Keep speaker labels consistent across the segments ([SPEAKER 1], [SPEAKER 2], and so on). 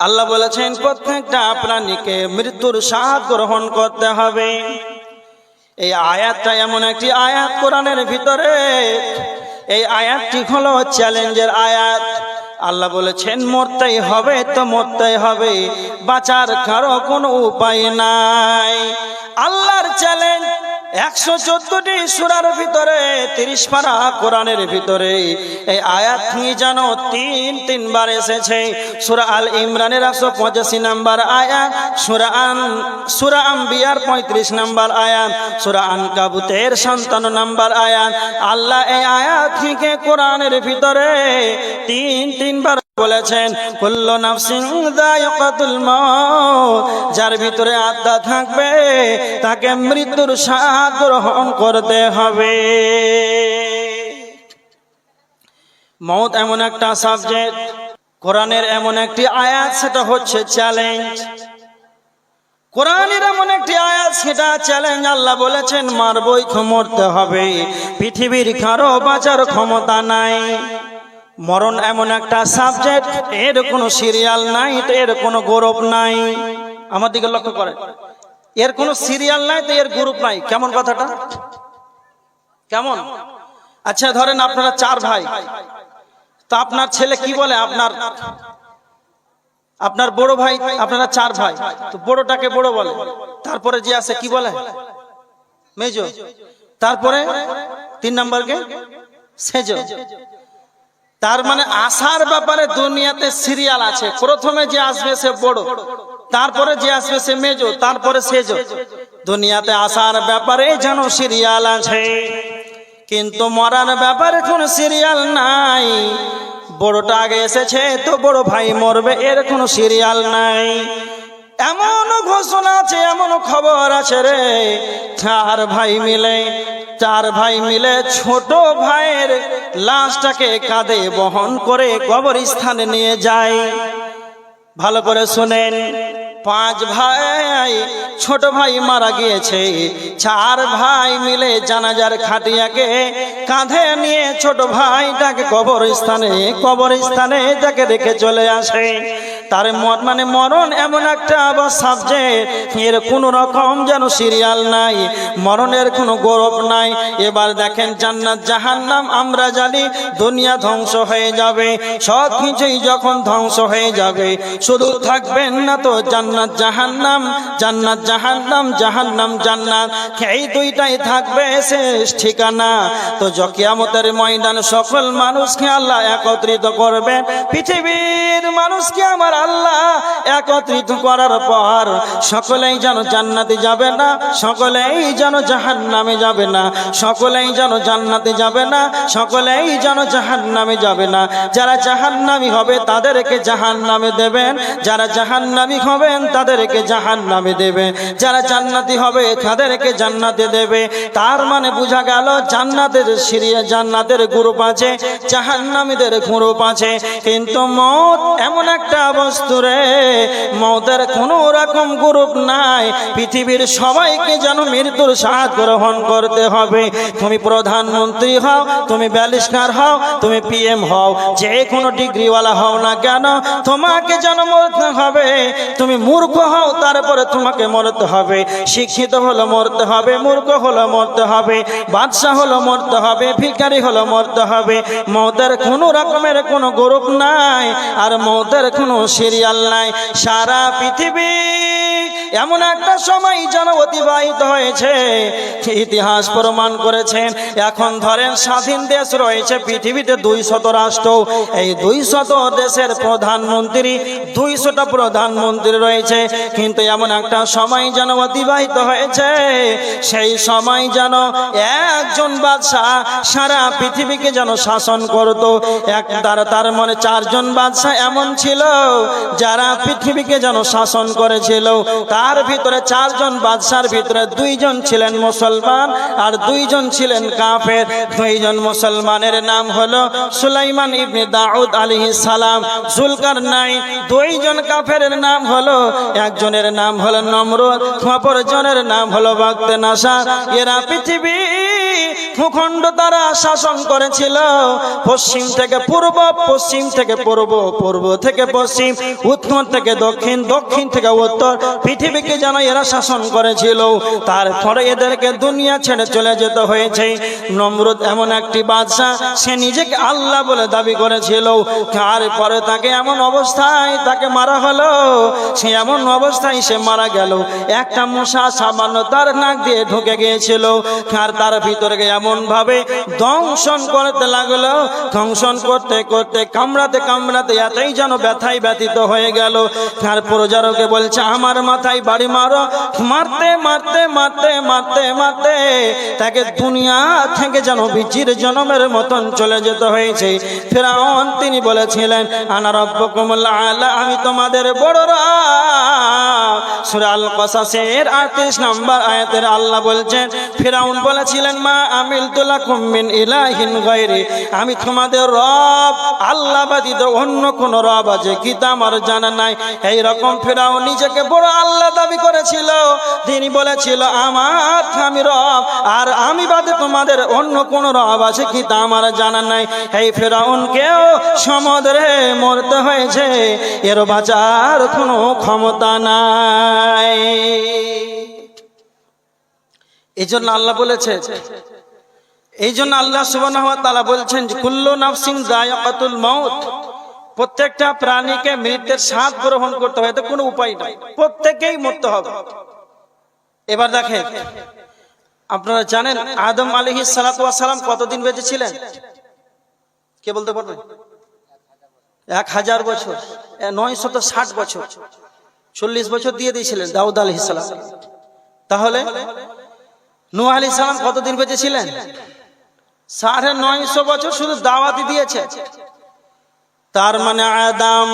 [SPEAKER 1] আল্লাহ বলেছেন, প্রত্যেকটা প্রাণীকে মৃত্যুর স্বাদ গ্রহণ করতে হবে। এই আয়াতটা এমন একটি আয়াত কোরআনের ভিতরে। এই আয়াতটি হলো চ্যালেঞ্জের আয়াত। আল্লাহ বলেছেন, মরতেই হবে তো মরতেই হবে, বাঁচার কারও কোনো উপায় নাই। আল্লাহর চ্যালেঞ্জ একশো চোদ্দটি সুরার ভিতরে, তিরিশ পারা কোরআনের ভিতরে এই আয়াত নিয়ে যেন তিন, তিনবার এসেছে। সুরা আল ইমরানের একশো পঁচাশি নাম্বার আয়াত, সুরা আন, সুরা আম্বিয়ার পঁয়ত্রিশ নাম্বার আয়াত, সুরা আন কাবুতের সন্তান নাম্বার আয়াত। আল্লাহ এই আয়াত থেকে কোরআনের ভিতরে তিন, তিনবার বলেছেন, কুল্লু নাফসিন যায়িকাতুল মাউত যার ভিতরে আত্মা থাকবে, তাকে মৃত্যুর স্বাদ গ্রহণ করতে হবে। মৌত এমন একটা সাবজেক্ট কোরআনের এমন একটি আয়াত, সেটা হচ্ছে চ্যালেঞ্জ কোরআনের এমন একটি আয়াত, সেটা চ্যালেঞ্জ আল্লাহ বলেছেন, মারবই মরতে হবে। পৃথিবীর কারও বাঁচার ক্ষমতা নাই। মরণ এমন একটা সাবজেক্ট এর কোনো সিরিয়াল নাই, তো এর কোনো গৌরব নাই। আমার দিকে লক্ষ্য করে। এর কোনো সিরিয়াল নাই, তো এর গ্রুপ নাই। কেমন কথাটা? কেমন? আচ্ছা ধরেন আপনারা চার ভাই। তো আপনার ছেলে কি বলে? আপনার আপনার বড় ভাই, আপনারা চার ভাই। তো বড়টাকে বড় বলে। তারপরে যে আছে, কি বলে? মেজো। তারপরে তিন নম্বরকে সেজো। তার মানে আসার ব্যাপারে দুনিয়াতে সিরিয়াল আছে। প্রথমে যে আসবে সে বড়, তারপরে যে আসবে সে মেজো, তারপরে সেজো দুনিয়াতে আসার ব্যাপারে যেন সিরিয়াল আছে। কিন্তু মরার ব্যাপারে কোনো সিরিয়াল নাই। বড়টা আগে এসেছে, তো বড় ভাই মরবে, এর কোনো সিরিয়াল নাই। এমন ঘোষণা আছে, এমন খবর আছে রে। চার ভাই মিলে, চার ভাই মিলে ছোট ভাইয়ের লাশটাকে কাঁধে বহন করে কবরস্থানে নিয়ে যায়। ভালো করে শোনেন, পাঁচ ভাই, ছোট ভাই মারা গিয়েছে। চার ভাই মিলে জানাজার খাটিয়াকে কাঁধে নিয়ে ছোট ভাইটাকে কবরস্থানে কবরস্থানে তাকে রেখে চলে আসে। তার মানে মরণ এমন একটা আবার সাবজেক্ট এর কোন রকম যেন সিরিয়াল নাই, মরণের কোনো গৌরব নাই। এবার দেখেন জান্নাত জাহান্নাম, আমরা জানি দুনিয়া ধ্বংস হয়ে যাবে সব কিছুই যখন ধ্বংস হয়ে যাবে। শুধু থাকবেন না তো জান্নাত জাহান্নাম জান্নাত জাহান্নাম জাহান্নাম জান্নাত। এই দুইটাই থাকবে শেষ ঠিকানা। তো জকিয়ামতের ময়দান সকল মানুষকে আল্লাহ একত্রিত করবে পৃথিবীর মানুষকে আমার আল্লাহ একত্রিত করার পর সকলেই যেন জান্নাতে যাবে না, সকলেই যেন জাহান নামে যাবে না, সকলেই যেন জান্নাতে যাবে না, সকলেই যেন জাহান নামে যাবে না। যারা জাহান নামি হবে তাদেরকে জাহান নামে দেবেন, যারা জাহান নামি হবেন তাদেরকে জাহান নামে দেবে যারা জান্নাতি হবে তাদেরকে জান্নাতে দেবে। তার মানে বোঝা গেল জান্নাতের সিরিয়া, জান্নাতের গ্রুপ আছে, জাহান্নামীদের গ্রুপ আছে। কিন্তু মত এমন একটা বস্তু রে, মতের কোনো রকম গ্রুপ নাই। পৃথিবীর সবাইকে যেন মৃত্যুর স্বাদ গ্রহণ করতে হবে। তুমি প্রধানমন্ত্রী হও, তুমি ব্যালিস্টার হও, তুমি পিএম হও, যে কোনো ডিগ্রিওয়ালা হও না কেন, তোমাকে যেন মরতে হবে। তুমি মূর্খ হও, তারপরে তোমাকে মরতে হবে। শিক্ষিত হলো মরতে হবে, মূর্খ হলো মরতে হবে, বাদশাহ হলো মরতে হবে, ভিখারি হলো মরতে হবে। মৌতের কোনো রকমের কোনো গ্রুপ নাই। আর মৌতের কোনো সিরিয়াল নাই। সারা পৃথিবী এমন একটা সময় যেন অতিবাহিত হয়েছে। ইতিহাস প্রমাণ করেছেন, এখন ধরেন স্বাধীন দেশ রয়েছে, পৃথিবীতে দুই শত রাষ্ট্র। এই দুই শত দেশের প্রধানমন্ত্রী দুইশোটা প্রধানমন্ত্রী রয়েছে। কিন্তু এমন একটা সময় যেন অতিবাহিত হয়েছে। সেই সময় যেন একজন বাদশাহ সারা পৃথিবীকে যেন শাসন করত। এক তার তার মনে চারজন বাদশাহ এমন ছিল, যারা পৃথিবীকে যেন শাসন করেছিল। তার ভিতরে চারজন বাদশার ভিতরে দুইজন ছিলেন মুসলমান আর দুইজন ছিলেন কাফের। দুইজন মুসলমানের নাম হলো সুলাইমান ইবনে দাউদ আলী সালাম জুলকার নাই দুইজন কাফের নাম হলো, একজনের নাম হলো নমরুদ, অপরজনের নাম হলো বাগতে নাসা এরা পৃথিবীর ভূখণ্ড তারা শাসন করেছিল। পশ্চিম থেকে পূর্ব, পশ্চিম থেকে পূর্ব পূর্ব থেকে পশ্চিম, উত্তর থেকে দক্ষিণ দক্ষিণ থেকে উত্তর। পৃথিবীকে যেন এরা শাসন করেছিল। তারপরে এদেরকে দুনিয়া ছেড়ে চলে যেতে হয়েছে। নমরুদ এমন একটি বাদশাহ, সে নিজেকে আল্লাহ বলে দাবি করেছিল। তারপরে তাকে এমন অবস্থায় তাকে মারা হলো। সে এমন অবস্থায় সে মারা গেল। একটা মশা সামান্য তার নাক দিয়ে ঢুকে গিয়েছিল। আর তার ভিতরে এমন ভাবে দংশন করতে লাগল দংশন করতে করতে কামড়াতে কামড়াতে এতই যেন ব্যথায় ব্যতীত হয়ে গেল। আর প্রজারকে বলছে, আমার মাথায় বাড়ি মারো। মারতে মারতে মারতে মারতে মারতে তাকে দুনিয়া থেকে যেন বিচির জনমের মতন চলে যেতে হয়েছে। ফেরাউন তিনি বলেছিলেন, আনা রব্বকুমুল্লাহ আলা আমি তোমাদের বড়রা। সূরা আল কসাসের 38 নম্বর আয়াতের আল্লাহ বলছেন, ফেরাউন বলেছিলেন আমি তোমাদের রব, আল্লাহ অন্য কোন রব আছে কি তা আমার জানা নাই। এই রকম ফেরাউন নিজেকে বড় আল্লাহ দাবি করেছিল। তিনি বলেছিল, আমার আমি রব, আর আমি বাদে তোমাদের অন্য কোন রব আছে কি তা আমার জানা নাই। এই ফেরাউনকেও সমুদ্রে মরতে হয়েছে। এর বাঁচার কোনো ক্ষমতা নাই। এই জন্য আল্লাহ বলেছে এই জন্য আল্লাহ সুবহানাহু ওয়া তাআলা বলছেন কুল্লু নাফসিন যায়কাতুল মাউত। প্রত্যেকটা প্রাণীকে মৃত্যুর স্বাদ গ্রহণ করতে হয় এতে কোনো উপায় নাই প্রত্যেকেই মরতে হবে। এবার দেখেন, আপনারা জানেন আদম ওয়াস সালাম কতদিন বেঁচে ছিলেন? কে বলতে পারবেন এক হাজার বছর নয় শত ষাট বছর। চল্লিশ বছর দিয়ে দিয়েছিলেন দাউদ আলহ সালাম। তাহলে নু আলি সালাম কতদিন বেঁচে ছিলেন সাড়ে নয়শো বছর শুধু দাওয়াতি দিয়েছে। তার মানে আদাম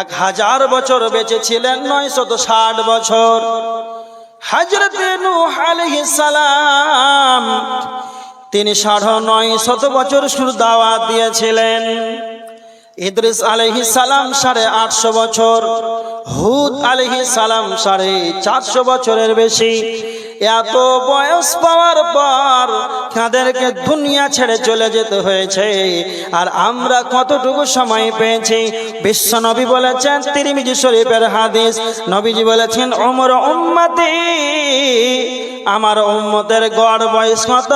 [SPEAKER 1] এক হাজার বছর বেঁচে ছিলেন নয়শত ষাট বছর। হজরত নূহ আলাইহিস সালাম তিনি সাড়ে নয় শত বছর শুধু দাওয়াত দিয়েছিলেন। ইদ্রিস আলহি সালাম সাড়ে আটশো বছর, হুদ আলহি সালাম সাড়ে চারশো বছরের বেশি। এত বয়স পাওয়ার পর তাদেরকে দুনিয়া ছেড়ে চলে যেতে হয়েছে। আর আমরা কতটুকু সময় পেয়েছি? বিশ্ব নবী বলেছেন, তিরিমিজি শরীফের হাদিস। নবীজি বলেছেন অমর উম্মতি আমার উম্মতের গড় বয়স কত?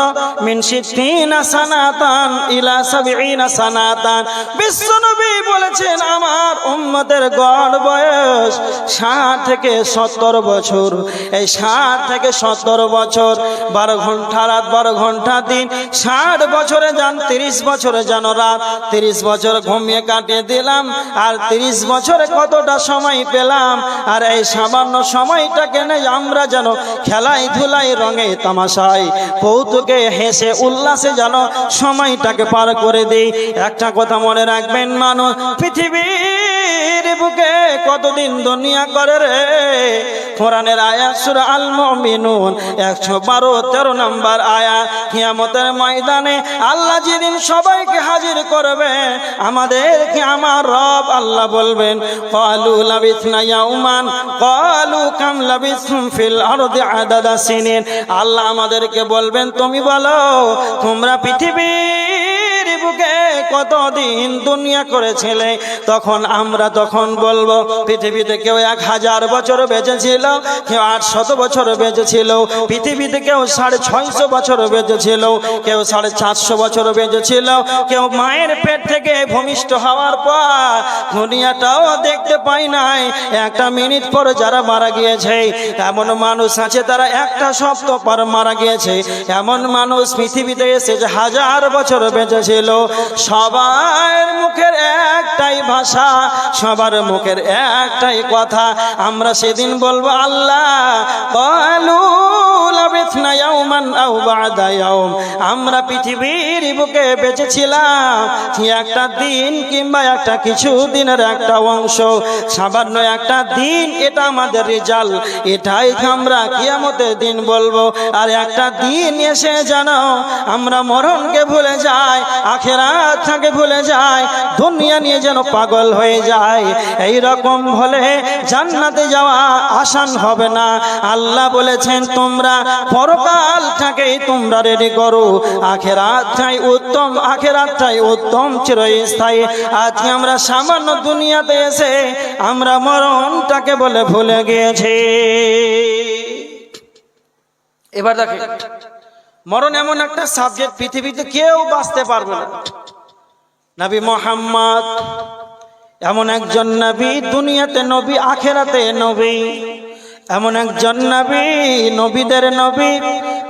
[SPEAKER 1] মিন সিদ্দিনা সানাতান ইলা সাবিঈনা সানাতান। বিশ্বনবী বলেছেন, আমার উম্মতের গড় বয়স ষাট থেকে সত্তর বছর। এই ষাট থেকে সত্তর বছর, বারো ঘণ্টা রাত, বারো ঘণ্টা দিন। ষাট বছরে যান, তিরিশ বছরে যেন রাত। তিরিশ বছর ঘুমিয়ে কাটিয়ে দিলাম, আর তিরিশ বছরে কতটা সময় পেলাম? আর এই সামান্য সময়টাকে আমরা যেন খেলাই ধুলাই রঙে তামাশায় কৌতুকে হেসে উল্লাসে যেন সময়টাকে পার করে দিই। একটা কথা মনে রাখবেন মানুষ, পৃথিবীর বুকে কতদিন দুনিয়া করে রে? কোরআনের আয়াত সূরা আল মুমিনুন 112 13 নম্বর আয়াত। কিয়ামতের ময়দানে আল্লাহ যেদিন সবাইকে হাজির করবে, আমাদেরকে আমার রব আল্লাহ বলবেন ক্বালু লাবিথনা ইয়াউমান ক্বালু কাম লাবিথুম ফিল আরদি আদাদা সিনিন। আল্লাহ আমাদেরকে বলবেন, তুমি বলো, তোমরা পৃথিবীর বুকে কতদিন দুনিয়া করেছিলে? তখন আমরা তখন বলব, পৃথিবীতে কেউ এক হাজার বছর বেঁচেছিল, কেউ আট শত বছর বেঁচেছিল, পৃথিবীতে কেউ সাড়ে ছয়শো বছর বেঁচেছিল, কেউ সাড়ে চারশো বছর বেঁচেছিল, কেউ মায়ের পেট থেকে ভূমিষ্ঠ হওয়ার পর দুনিয়াটাও দেখতে পাই নাই। একটা মিনিট পর যারা মারা গিয়েছে, এমন মানুষ আছে, তারা একটা সপ্তাহ পর মারা গিয়েছে। এমন মানুষ পৃথিবীতে এসেছে হাজার বছর বেঁচেছিল সবার মুখের একটাই ভাষা সবার মুখের একটাই কথা। আমরা সেদিন বলব আল্লাহ বলু আমরা পৃথিবীর বুকে বেঁচেছিলাম। একটা দিন কিংবা একটা কিছু দিনের একটা অংশ। সামান্য একটা দিন, এটা আমাদের রেজাল্ট। এটাই আমরা কিয়ামতের দিন বলব। আর একটা দিন এসে জানো আমরা মরণকে ভুলে যাই, আখেরাত থাকে ভুলে যাই, দুনিয়া নিয়ে যেন পাগল হয়ে যায় এই রকম হলে জান্নাতে যাওয়া আসান হবে না। আল্লাহ বলেছেন, তোমরা তোমরা রেডি করো। আখেরাতটাই উত্তম আখেরাতটাই উত্তম, চিরস্থায়ী। আজকে আমরা সামান্য দুনিয়াতে এসে আমরা মরণটাকে বলে ভুলে গিয়েছি। এবার দেখে, মরণ এমন একটা সাবজেক্ট পৃথিবীতে কেউ বাঁচতে পারবে না। নবী মোহাম্মদ, এমন একজন নবী, দুনিয়াতে নবী, আখেরাতে নবী। এমন একজন নবী, নবীদের নবী।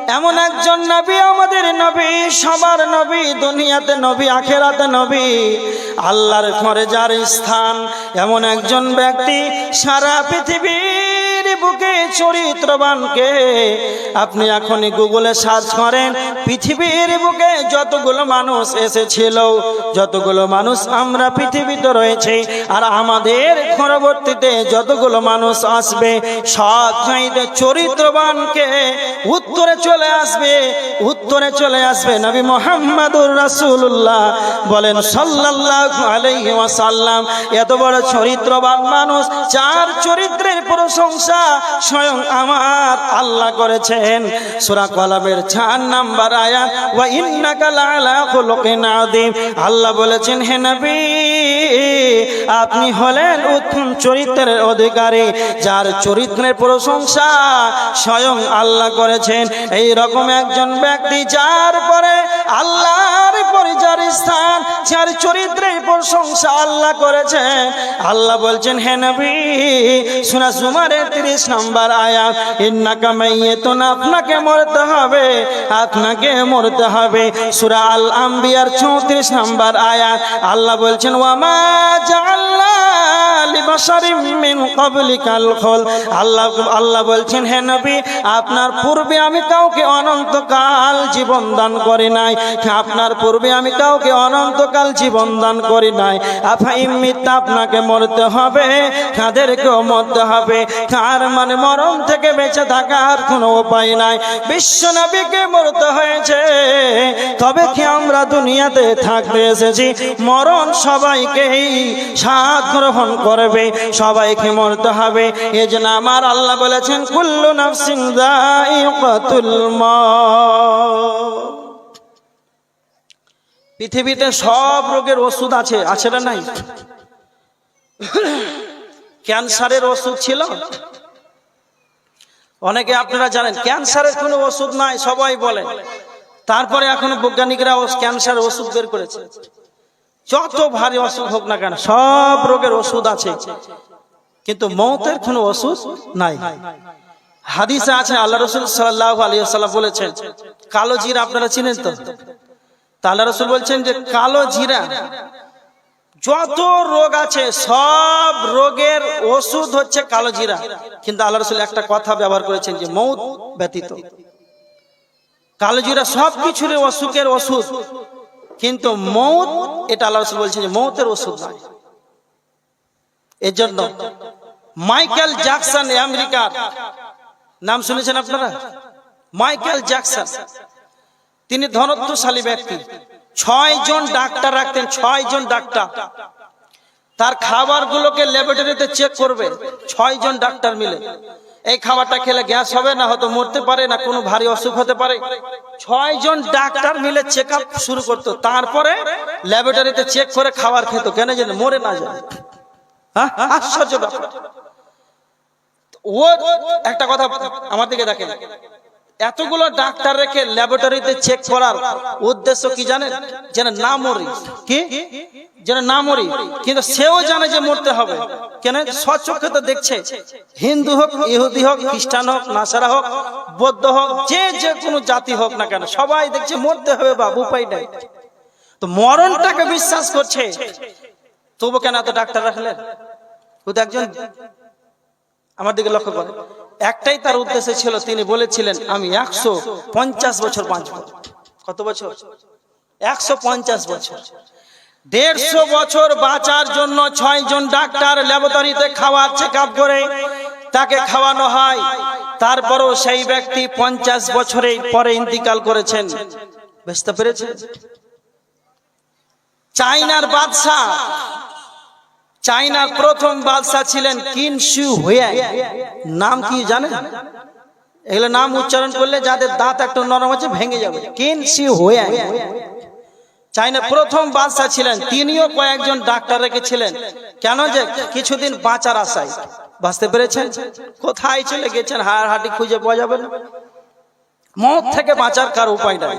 [SPEAKER 1] এমন একজন নবী, আমাদের নবী, সবার নবী, দুনিয়াতে নবী, আখেরাতে নবী। আল্লাহর ঘরে যার স্থান, এমন একজন ব্যক্তি সারা পৃথিবীর বুকে চরিত্রবানকে আপনি এখনই গুগলে সার্চ করেন, পৃথিবীর বুকে যতগুলো মানুষ এসেছিল, যতগুলো মানুষ আমরা পৃথিবীতে রয়েছে, আর আমাদের পরবর্তীতে যতগুলো মানুষ আসবে, সব চাইতে চরিত্রবানকে উত্তরে চলে আসবে, উত্তরে চলে আসবে নবী মোহাম্মদুর রাসূলুল্লাহ বলেন সাল্লাল্লাহু আলাইহি ওয়াসাল্লাম। এত বড় চরিত্রবান মানুষ চার চরিত্রের প্রশংসা স্বয়ং আমার আল্লাহ করেছেন। সূরা কলামের 4 নাম্বার আয়াত, ওয়া ইন্নাকা লাআলা খুলুকিন আযীম। আল্লাহ বলেছেন, হে নবী, আপনি হলেন উত্তম চরিত্রের অধিকারী, যার চরিত্রের প্রশংসা স্বয়ং আল্লাহ করেছেন। এই রকম একজন ব্যক্তি, যার পরে আল্লাহর পরিচার স্থান যার চরিত্রের প্রশংসা আল্লাহ করেছেন। আল্লাহ বলছেন, হে নবী, সুরা সুমারের তিরিশ নম্বর আয়াত, ইন্নাকা মাইয়াতুন, আপনাকে মরতে হবে, আপনাকে মরতে হবে। সুরা আল আম্বিয়ার চৌত্রিশ নম্বর আয়াত, আল্লাহ বলছেন ওয়ামা জাআল্লা লিবাশারিম আল্লাহ বলছেন, হে নবী, আপনার পূর্বে আমি কাউকে অনন্তকাল জীবন দান করি নাই। আপনার পূর্বে আমি কাউকে অনন্তকাল জীবন দান করি নাই। আফাই মিথ্যা আপনাকে মরতে হবে, তাদেরকেও মরতে হবে। কার মানে মরণ থেকে বেঁচে থাকার কোনো উপায় নাই। বিশ্ব নবীকে মরতে হয়েছে, তবে কি আমরা দুনিয়াতে থাকতে এসেছি? মরণ সবাইকেই সাথ গ্রহণ করবে, সবাইকে মরতে হবে। এই জন্য আমার আল্লাহ বলেছেন, কুল্লু নাফসিং যায়িকাতুল মাউত। পৃথিবীতে সব রোগের ওষুধ আছে আছে না নাই? ক্যান্সারের ওষুধ ছিল? অনেকে আপনারা জানেন, ক্যান্সারের কোনো ওষুধ নাই, সবাই বলে তারপরে এখন বৈজ্ঞানিকরা ক্যান্সার ওষুধ বের করেছে। যত ভারী অসুখ হোক না কেন, সব রোগের ওষুধ আছে। কিন্তু মৌতের কোনো ওষুধ নাই। হাদিসে আছে, আল্লাহ রসুল সাল্লাহ আলিয়াল্লাম বলেছেন, কালো জিরা আপনারা চিনেন তো? আল্লাহ রসুল বলছেন যে, কালো জিরা, যত রোগ আছে, সব রোগের ওষুধ হচ্ছে কালো জিরা। কিন্তু আল্লাহ রসুল একটা কথা ব্যবহার করেছেন যে, মৌত ব্যতীত। কালো জিরা সব কিছুর অসুখের ওষুধ। কিন্তু মৌত, এটা আল্লাহ রসুল বলছেন যে মৌতের ওষুধ নয়। এর জন্য মাইকেল জ্যাকসন আমেরিকার, নাম শুনেছেন আপনারা? Michael Jackson. তিনি ধনত্বশালী ব্যক্তি। ছয় জন ডাক্তার রাখতেন, ছয় জন ডাক্তার। তার খাবারগুলোকে ল্যাবরেটরিতে চেক করবে, ছয় জন ডাক্তার মিলে। এই খাবারটা খেলে গ্যাস হবে না, হয়তো মরতে পারে না, কোনো ভারী অসুখ হতে পারে। ছয় জন ডাক্তার মিলে চেক শুরু করতো। তারপরে ল্যাবরেটরিতে চেক করে খাবার খেত। কেন যেন মরে না যায়। হ্যাঁ? আশ্চর্য ও একটা কথা আমার দিকে দেখেন। এতগুলো ডাক্তার রেখে ল্যাবরেটরিতে চেক করার উদ্দেশ্য কি জানেন? যেন না মরি। কি? যেন না মরি। কিন্তু সেও জানে যে মরতে হবে। কেন? স্বচক্ষে তো দেখছে। হিন্দু হোক, ইহুদি হোক, খ্রিস্টান হোক, নাসারা হোক, বৌদ্ধ হোক, যে যে কোনো জাতি হোক না কেন, সবাই দেখছে মরতে হবে বাবু, উপায় নাই। তো মরণটাকে বিশ্বাস করছে। তবু কেন এত ডাক্তার রাখলেন? ও একজন আমার দিকে লক্ষ্য করে। একটাই তার উদ্দেশ্য ছিল, তিনি বলেছিলেন, আমি একশো পঞ্চাশ বছর বাঁচব। কত বছর? একশো পঞ্চাশ বছর। দেড়শো বছর বাঁচার জন্য ছয় জন ডাক্তার ল্যাবরেটরিতে খাওয়ার চেক আপ করে তাকে খাওয়ানো হয়। তারপরও সেই ব্যক্তি পঞ্চাশ বছরের পরে ইন্তিকাল করেছেন। বুঝতে পেরেছেন? চাইনার বাদশাহ চাইনার প্রথম বাদশাহ ছিলেন কিন শু হুয়াই। নাম কি জানেন? এগুলো নাম উচ্চারণ করলে যাদের দাঁত একটু নরম আছে ভেঙে যাবে। কিন সি হয়ে চাইনা প্রথম বাদশাহ ছিলেন তিনিও কয়েকজন ডাক্তার রেখেছিলেন। কেন যে কিছুদিন বাঁচার আশায়। বাঁচতে পেরেছেন? কোথায় চলে গেছেন? হাড় হাঁটি খুঁজে পাওয়া যাবে না। মত থেকে বাঁচার কার উপায় নাই।